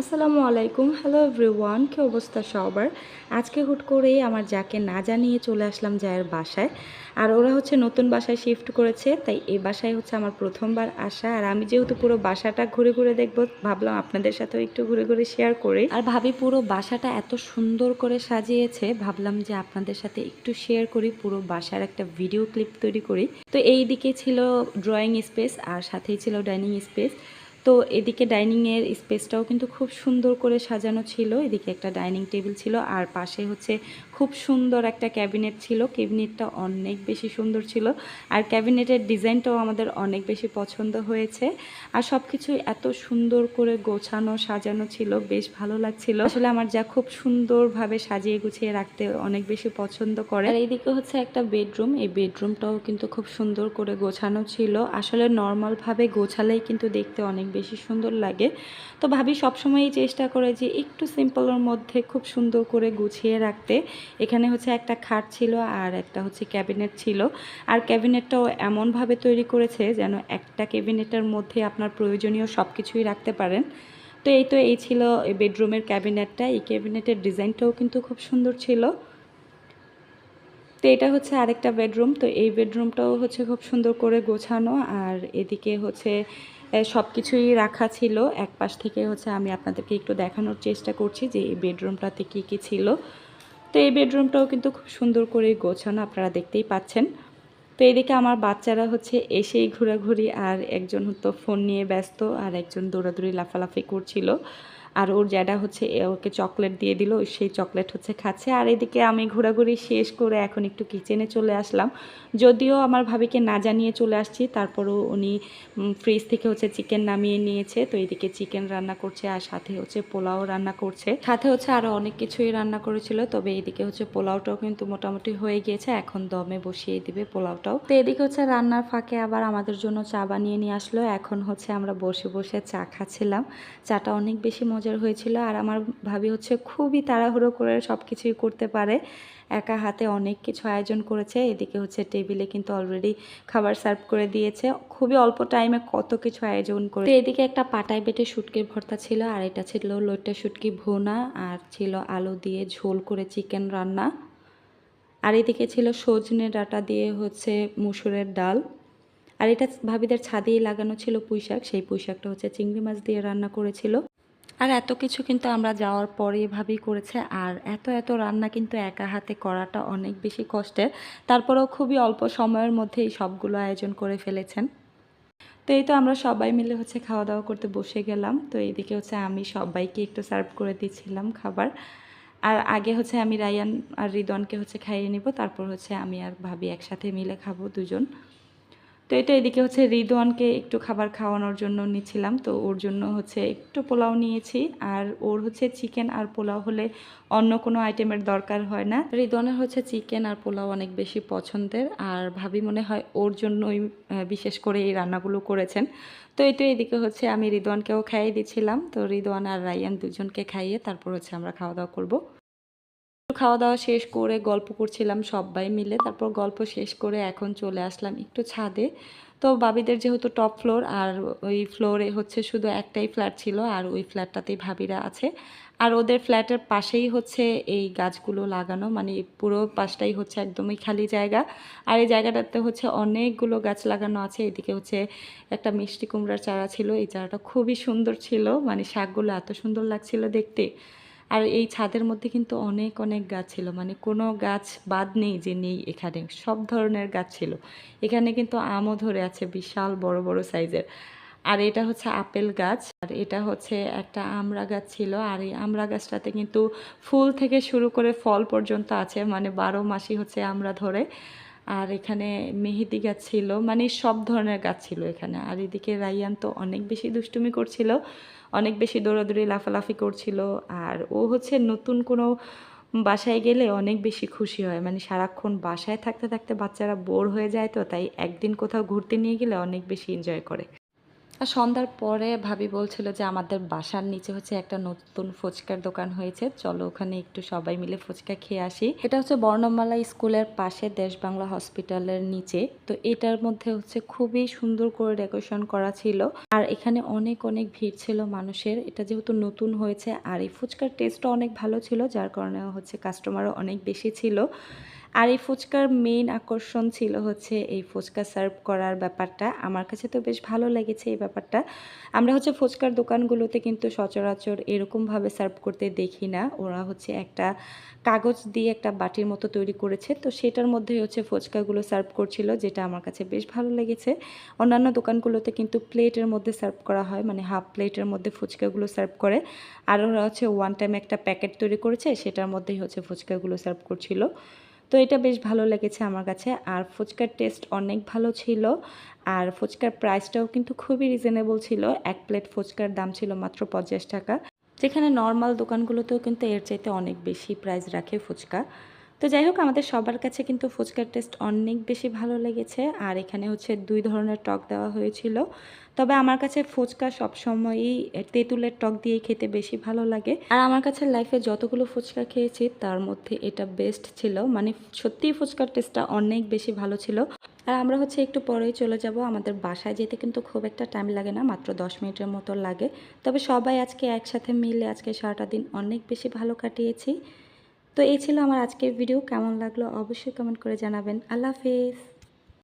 আসসালামু আলাইকুম। Hello everyone কী অবস্থা সবার? আজকে হুট করেই আমার যাকে না জানিয়ে চলে আসলাম জায়ের বাসায়। আর ওরা হচ্ছে নতুন বাসায় শিফট করেছে, তাই এই বাসায় হচ্ছে আমার প্রথমবার আসা। আর আমি যেহেতু পুরো বাসাটা ঘুরে ঘুরে দেখব, ভাবলাম আপনাদের সাথেও একটু ঘুরে ঘুরে শেয়ার করি। আর ভাবি পুরো বাসাটা এত সুন্দর করে সাজিয়েছে, ভাবলাম যে আপনাদের সাথে একটু শেয়ার করি, পুরো বাসার একটা ভিডিও ক্লিপ তৈরি করি। তো এই দিকে ছিল ড্রয়িং স্পেস আর সাথেই ছিল ডাইনিং স্পেস তো এদিকে ডাইনিংয়ের স্পেসটাও কিন্তু খুব সুন্দর করে সাজানো ছিল। এদিকে একটা ডাইনিং টেবিল ছিল আর পাশে হচ্ছে খুব সুন্দর একটা ক্যাবিনেট ছিল। ক্যাবিনেটটা অনেক বেশি সুন্দর ছিল আর ক্যাবিনেটের ডিজাইনটাও আমাদের অনেক বেশি পছন্দ হয়েছে। আর সব কিছু এত সুন্দর করে গোছানো, সাজানো ছিল, বেশ ভালো লাগছিল। আসলে আমার যা খুব সুন্দরভাবে সাজিয়ে গুছিয়ে রাখতে অনেক বেশি পছন্দ করে। আর এইদিকে হচ্ছে একটা বেডরুম, এই বেডরুমটাও কিন্তু খুব সুন্দর করে গোছানো ছিল। আসলে নর্মালভাবে গোছালেই কিন্তু দেখতে অনেক বেশি সুন্দর লাগে। তো ভাবি সবসময়ই চেষ্টা করে যে একটু সিম্পলের মধ্যে খুব সুন্দর করে গুছিয়ে রাখতে। এখানে হচ্ছে একটা খাট ছিল আর একটা হচ্ছে ক্যাবিনেট ছিল। আর ক্যাবিনেটটাও এমনভাবে তৈরি করেছে যেন একটা ক্যাবিনেটের মধ্যে আপনার প্রয়োজনীয় সব কিছুই রাখতে পারেন। তো এই তো এই ছিল বেডরুমের ক্যাবিনেটটা। এই ক্যাবিনেটের ডিজাইনটাও কিন্তু খুব সুন্দর ছিল। তো এটা হচ্ছে আরেকটা বেডরুম। তো এই বেডরুমটাও হচ্ছে খুব সুন্দর করে গোছানো। আর এদিকে হচ্ছে সব কিছুই রাখা ছিল। এক পাশ থেকে হচ্ছে আমি আপনাদেরকে একটু দেখানোর চেষ্টা করছি যে এই বেডরুমটাতে কী কী ছিল। তো এই বেডরুমটাও কিন্তু খুব সুন্দর করে গোছানো, আপনারা দেখতেই পাচ্ছেন। তো এদিকে আমার বাচ্চারা হচ্ছে এসেই ঘোরাঘুরি আর একজন হতো ফোন নিয়ে ব্যস্ত আর একজন দৌড়াদৌড়ি, লাফালাফি করছিল। আর ওর জ্যাডা হচ্ছে ওকে চকলেট দিয়ে দিল, সেই চকলেট হচ্ছে খাচ্ছে। আর এদিকে আমি ঘোরাঘুরি শেষ করে এখন একটু কিচেনে চলে আসলাম। যদিও আমার ভাবিকে না জানিয়ে চলে আসছি, তারপরও উনি ফ্রিজ থেকে হচ্ছে চিকেন নামিয়ে নিয়েছে। তো এদিকে চিকেন রান্না করছে আর সাথে হচ্ছে পোলাও রান্না করছে। সাথে হচ্ছে আরও অনেক কিছুই রান্না করেছিল, তবে এদিকে হচ্ছে পোলাওটাও কিন্তু মোটামুটি হয়ে গিয়েছে। এখন দমে বসিয়ে দিবে পোলাওটাও। তো এদিকে হচ্ছে রান্নার ফাঁকে আবার আমাদের জন্য চা বানিয়ে নিয়ে আসলো। এখন হচ্ছে আমরা বসে বসে চা খাচ্ছিলাম। চাটা অনেক বেশি মজার হয়েছিল আর আমার ভাবি হচ্ছে খুবই তাড়াহুড়ো করে সব কিছুই করতে পারে। একা হাতে অনেক কিছু আয়োজন করেছে, এদিকে হচ্ছে টেবিলে কিন্তু অলরেডি খাবার সার্ভ করে দিয়েছে। খুবই অল্প টাইমে কত কিছু আয়োজন করে এদিকে একটা পাটায় বেটে শুটকির ভর্তা ছিল আর এটা ছিল লইটা শুটকি ভোনা আর ছিল আলু দিয়ে ঝোল করে চিকেন রান্না। আর এদিকে ছিল সজনে ডাটা দিয়ে হচ্ছে মুসুরের ডাল। আর এটা ভাবিদের ছাদেই লাগানো ছিল পুঁইশাক, সেই পুঁইশাকটা হচ্ছে চিংড়ি মাছ দিয়ে রান্না করেছিল। আর এত কিছু কিন্তু আমরা যাওয়ার পরে এভাবেই করেছে, আর এত এত রান্না কিন্তু একা হাতে করাটা অনেক বেশি কষ্টের। তারপরেও খুবই অল্প সময়ের মধ্যে এই সবগুলো আয়োজন করে ফেলেছেন। তো এই তো আমরা সবাই মিলে হচ্ছে খাওয়া দাওয়া করতে বসে গেলাম। তো এইদিকে হচ্ছে আমি সবাইকে একটু সার্ভ করে দিচ্ছিলাম খাবার। আর আগে হচ্ছে আমি রায়ান আর রিদনকে হচ্ছে খাইয়ে নিব, তারপর হচ্ছে আমি আর ভাবি একসাথে মিলে খাব দুজন। তো এটা এদিকে হচ্ছে রিদওয়ানকে একটু খাবার খাওয়ানোর জন্য নিচ্ছিলাম। তো ওর জন্য হচ্ছে একটু পোলাও নিয়েছি। আর ওর হচ্ছে চিকেন আর পোলাও হলে অন্য কোনো আইটেমের দরকার হয় না। রিদওয়ানের হচ্ছে চিকেন আর পোলাও অনেক বেশি পছন্দের। আর ভাবি মনে হয় ওর জন্যই বিশেষ করে এই রান্নাগুলো করেছেন। তো তো এদিকে হচ্ছে আমি রিদওয়ানকেও খাইয়ে দিচ্ছিলাম। তো রিদওয়ান আর রায়ান দুজনকে খাইয়ে তারপর হচ্ছে আমরা খাওয়া দাওয়া করব। খাওয়া দাওয়া শেষ করে গল্প করছিলাম সবাই মিলে। তারপর গল্প শেষ করে এখন চলে আসলাম একটু ছাদে। তো বাবিদের যেহেতু টপ ফ্লোর আর ওই ফ্লোরে হচ্ছে শুধু একটাই ফ্ল্যাট ছিল, আর ওই ফ্ল্যাটটাতেই ভাবিরা আছে। আর ওদের ফ্ল্যাটের পাশেই হচ্ছে এই গাছগুলো লাগানো মানে পুরো পাশটাই হচ্ছে একদমই খালি জায়গা। আর এই জায়গাটাতে হচ্ছে অনেকগুলো গাছ লাগানো আছে। এদিকে হচ্ছে একটা মিষ্টি কুমড়ার চারা ছিল। এই চারাটা খুবই সুন্দর ছিল। মানে শাকগুলো এত সুন্দর লাগছিল দেখতে। আর এই ছাদের মধ্যে কিন্তু অনেক অনেক গাছ ছিল। মানে কোনো গাছ বাদ নেই যে নেই এখানে। সব ধরনের গাছ ছিল। এখানে কিন্তু আমও ধরে আছে বিশাল বড় বড় সাইজের। আর এটা হচ্ছে আপেল গাছ। আর এটা হচ্ছে একটা আমড়া গাছ ছিল। আর এই আমড়া গাছটাতে কিন্তু ফুল থেকে শুরু করে ফল পর্যন্ত আছে। মানে বারো মাসই হচ্ছে আমরা ধরে। আর এখানে মেহেদি গাছ ছিল মানে সব ধরনের গাছ ছিল এখানে। আর এদিকে রাইয়ান তো অনেক বেশি দুষ্টুমি করছিল, অনেক বেশি দৌড়াদৌড়ি, লাফালাফি করছিল। আর ও হচ্ছে নতুন কোনো বাসায় গেলে অনেক বেশি খুশি হয়। মানে সারাক্ষণ বাসায় থাকতে থাকতে বাচ্চারা বোর হয়ে যায় তো, তাই একদিন কোথাও ঘুরতে নিয়ে গেলে অনেক বেশি এনজয় করে। আর সন্ধ্যার পরে ভাবি বলছিল যে আমাদের বাসার নিচে হচ্ছে একটা নতুন ফুচকার দোকান হয়েছে। চলো ওখানে একটু সবাই মিলে ফুচকা খেয়ে আসি। এটা হচ্ছে বর্ণমালা স্কুলের পাশে দেশ বাংলা হসপিটালের নিচে। তো এটার মধ্যে হচ্ছে খুবই সুন্দর করে ডেকোরেশন করা ছিল। আর এখানে অনেক অনেক ভিড় ছিল মানুষের। এটা যেহেতু নতুন হয়েছে, আর এই ফুচকার টেস্টও অনেক ভালো ছিল, যার কারণে হচ্ছে কাস্টমারও অনেক বেশি ছিল। আর এই ফুচকার মেইন আকর্ষণ ছিল হচ্ছে এই ফুচকা সার্ভ করার ব্যাপারটা। আমার কাছে তো বেশ ভালো লেগেছে এই ব্যাপারটা। আমরা হচ্ছে ফুচকার দোকানগুলোতে কিন্তু সচরাচর এরকমভাবে সার্ভ করতে দেখি না। ওরা হচ্ছে একটা কাগজ দিয়ে একটা বাটির মতো তৈরি করেছে। তো সেটার মধ্যেই হচ্ছে ফুচকাগুলো সার্ভ করছিল, যেটা আমার কাছে বেশ ভালো লেগেছে। অন্যান্য দোকানগুলোতে কিন্তু প্লেটের মধ্যে সার্ভ করা হয় মানে হাফ প্লেটের মধ্যে ফুচকাগুলো সার্ভ করে। আর ওরা হচ্ছে ওয়ান টাইম একটা প্যাকেট তৈরি করেছে, সেটার মধ্যেই হচ্ছে ফুচকাগুলো সার্ভ করছিল। তো এটা বেশ ভালো লেগেছে আমার কাছে। আর ফুচকার টেস্ট অনেক ভালো ছিল। আর ফুচকার প্রাইসটাও কিন্তু খুবই রিজনেবল ছিল। এক প্লেট ফুচকার দাম ছিল মাত্র পঞ্চাশ টাকা। যেখানে নর্মাল দোকানগুলোতেও কিন্তু এর চাইতে অনেক বেশি প্রাইস রাখে ফুচকা। তো যাই হোক, আমাদের সবার কাছে কিন্তু ফুচকার টেস্ট অনেক বেশি ভালো লেগেছে। আর এখানে হচ্ছে দুই ধরনের টক দেওয়া হয়েছিল। তবে আমার কাছে ফুচকা সবসময়ই তেঁতুলের টক দিয়ে খেতে বেশি ভালো লাগে। আর আমার কাছে লাইফে যতগুলো ফুচকা খেয়েছি, তার মধ্যে এটা বেস্ট ছিল। মানে সত্যিই ফুচকার টেস্টটা অনেক বেশি ভালো ছিল। আর আমরা হচ্ছে একটু পরেই চলে যাব। আমাদের বাসায় যেতে কিন্তু খুব একটা টাইম লাগে না, মাত্র দশ মিনিটের মতো লাগে। তবে সবাই আজকে একসাথে মিলে আজকে সারাটা দিন অনেক বেশি ভালো কাটিয়েছি। তো এই ছিল আমার আজকের ভিডিও কেমন লাগল অবশ্যই কমেন্ট করে জানাবেন। আল্লাহ হাফিজ।